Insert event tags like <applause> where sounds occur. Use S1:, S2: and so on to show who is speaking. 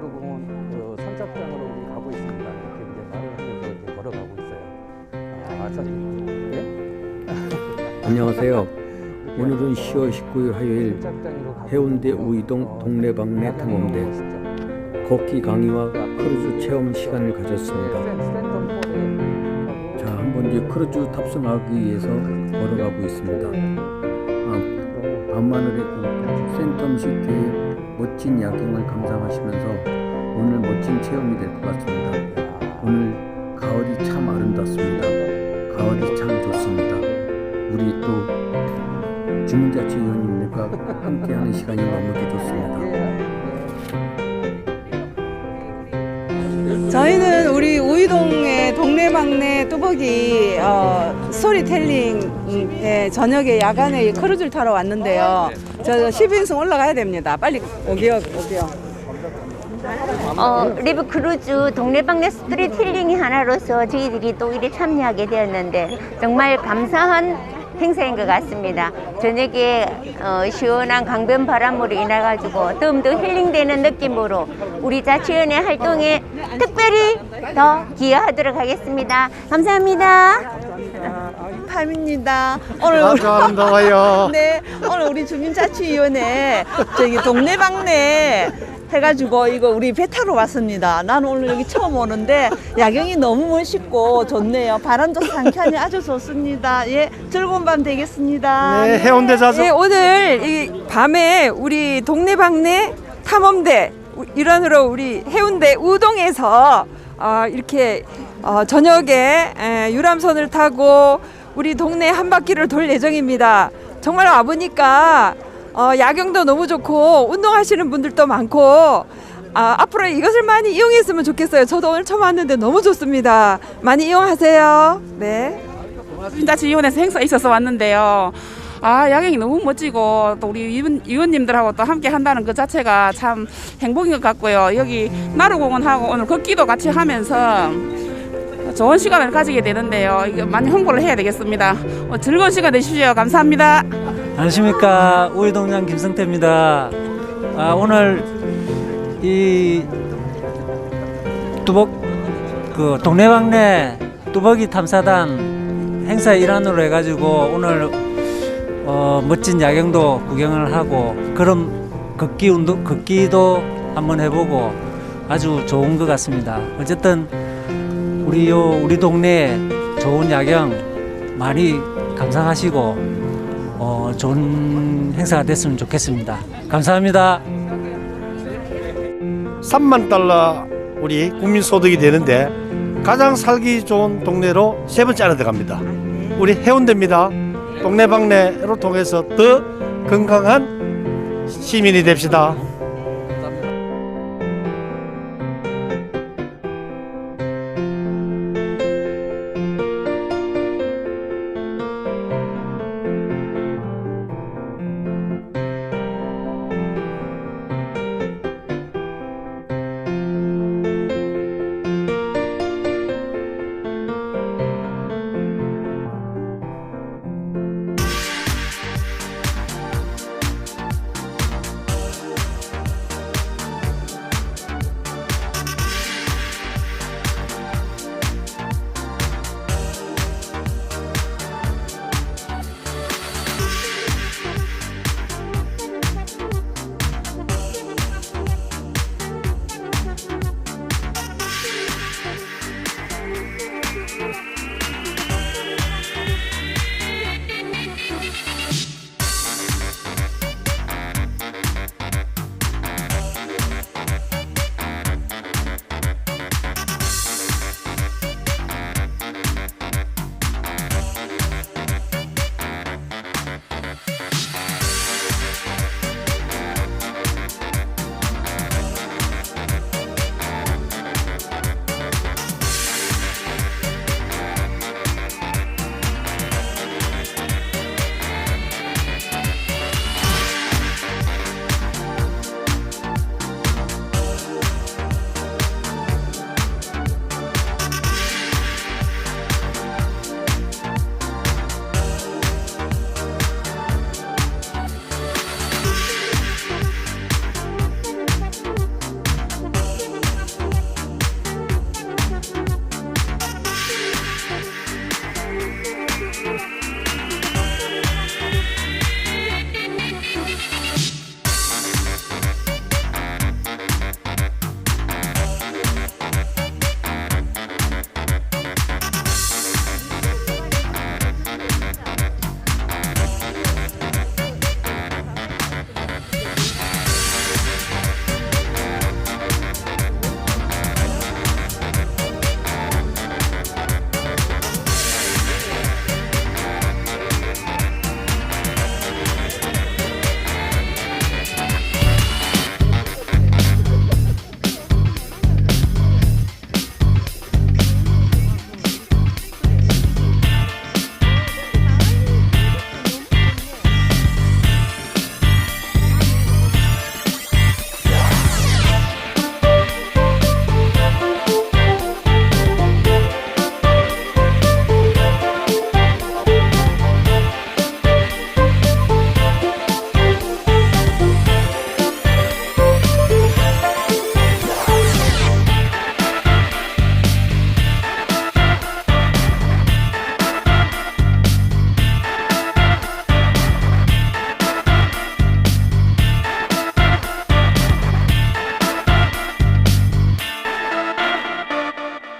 S1: 마루공원 그 선착장으로 우리 가고 있습니다. 이렇게 이제 마루에서 이렇게 걸어가고 있어요. 아, 아 저, 예?
S2: <laughs> 안녕하세요.
S1: 오늘은 어, 10월
S2: 19일 화요일
S1: 해운대 우이동 어, 동네방네 네, 탐험대
S2: 걷기 강의와 크루즈 체험 시간을 가졌습니다.
S1: 네, 네, 자,
S2: 한번 이제 크루즈 탑승하기 위해서 걸어가고 있습니다. 아, 밤마늘의 그 센텀시티의 멋진 야경을 감상하시면서 오늘 멋진 체험이 될 것 같습니다. 오늘 가을이 참 아름답습니다. 가을이 참 좋습니다. 우리 또 주민자치위원님들과 함께하는 시간이 너무도 좋습니다.
S3: 저희는 우리 우이동의 동네방네 뚜벅이 어, 스토리텔링 저녁에 야간에 크루즈를 타러 왔는데요. 저 10인승 올라가야 됩니다. 빨리 오기요, 오기요.
S4: 어, 리브 크루즈 동네방네 스트리트 힐링이 하나로서 저희들이 또 이래 참여하게 되었는데 정말 감사한 행사인 것 같습니다. 저녁에 어, 시원한 강변 바람으로 인해 가지고 좀더 힐링되는 느낌으로 우리 자치연의 활동에 특별히 더 기여하도록 하겠습니다. 감사합니다.
S5: 팜입니다. 오늘 아, 아름다워요. <laughs> 네, 오늘 우리 주민자치위원회 저기 동네방네 해가지고 이거 우리 배 타러 왔습니다. 나는 오늘 여기 처음 오는데 야경이 너무 멋있고 좋네요. 바람도 상쾌하니 아주 좋습니다. 예, 즐거운 밤 되겠습니다. 네, 해운대
S6: 자주 네,
S7: 오늘 이 밤에 우리 동네방네 탐험대 우- 일원으로 우리 해운대 우동에서 어, 이렇게 어, 저녁에 에, 유람선을 타고 우리 동네 한 바퀴를 돌 예정입니다. 정말 와보니까 어, 야경도 너무 좋고 운동하시는 분들도 많고 아, 앞으로 이것을 많이 이용했으면 좋겠어요. 저도 오늘 처음 왔는데 너무 좋습니다. 많이 이용하세요. 네.
S8: 주민자치위원회에서 행사 있어서 왔는데요. 아 야경이 너무 멋지고 또 우리 위원, 위원님들하고 또 함께 한다는 그 자체가 참 행복인 것 같고요. 여기 나루공원하고 오늘 걷기도 같이 하면서 좋은 시간을 가지게 되는데요. 이거 많이 홍보를 해야 되겠습니다. 어, 즐거운 시간 되십시오. 감사합니다.
S9: 안녕하십니까 우이동장 김성태입니다. 아, 오늘 이 뚜벅 그 동네방네 뚜벅이 탐사단 행사 일환으로 해가지고 오늘 어, 멋진 야경도 구경을 하고 그런 걷기 운동 걷기도 한번 해보고 아주 좋은 것 같습니다. 어쨌든 우리 요 우리 동네에 좋은 야경 많이 감상하시고 어, 좋은 행사가 됐으면 좋겠습니다. 감사합니다.
S6: 3만 달러 우리 국민 소득이 되는데 가장 살기 좋은 동네로 세 번째 안에 들어갑니다. 우리 해운대입니다. 동네방네로 통해서 더 건강한 시민이 됩시다.